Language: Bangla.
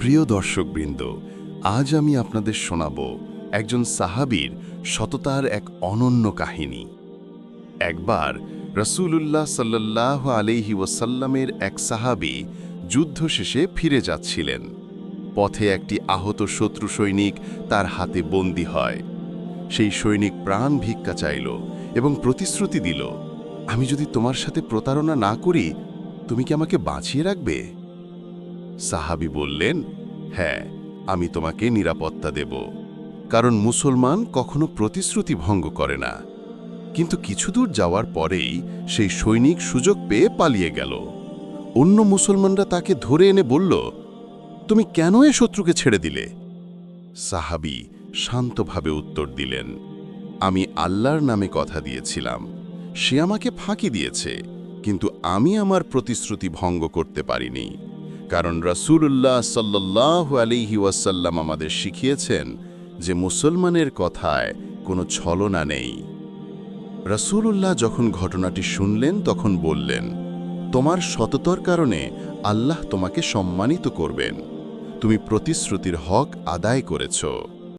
প্রিয় দর্শকবৃন্দ, আজ আমি আপনাদের শোনাব একজন সাহাবীর সততার এক অনন্য কাহিনী। একবার রসূলুল্লাহ সাল্লাহ আলহি ওয়াসাল্লামের এক সাহাবী যুদ্ধ শেষে ফিরে যাচ্ছিলেন। পথে একটি আহত শত্রু সৈনিক তার হাতে বন্দী হয়। সেই সৈনিক প্রাণ ভিক্ষা চাইল এবং প্রতিশ্রুতি দিল, আমি যদি তোমার সাথে প্রতারণা না করি, তুমি কি আমাকে বাঁচিয়ে রাখবে? সাহাবি বললেন হ্যাঁ আমি তোমাকে নিরাপত্তা দেব। কারণ মুসলমান কখনো প্রতিশ্রুতি ভঙ্গ করে না। কিন্তু কিছু দূর যাওয়ার পরেই সেই সৈনিক সুযোগ পেয়ে পালিয়ে গেল। অন্য মুসলমানরা তাকে ধরে এনে বলল, তুমি কেন এ শত্রুকে ছেড়ে দিলে? সাহাবি শান্তভাবে উত্তর দিলেন, আমি আল্লাহর নামে কথা দিয়েছিলাম। সে আমাকে ফাঁকি দিয়েছে, কিন্তু আমি আমার প্রতিশ্রুতি ভঙ্গ করতে পারিনি। কারণ রাসুল্লাহ সাল্লাহ আলিহি ওয়াসাল্লাম আমাদের শিখিয়েছেন যে মুসলমানের কথায় কোনো ছলনা নেই। রাসুল্লাহ যখন ঘটনাটি শুনলেন, তখন বললেন, তোমার সততর কারণে আল্লাহ তোমাকে সম্মানিত করবেন। তুমি প্রতিশ্রুতির হক আদায় করেছ।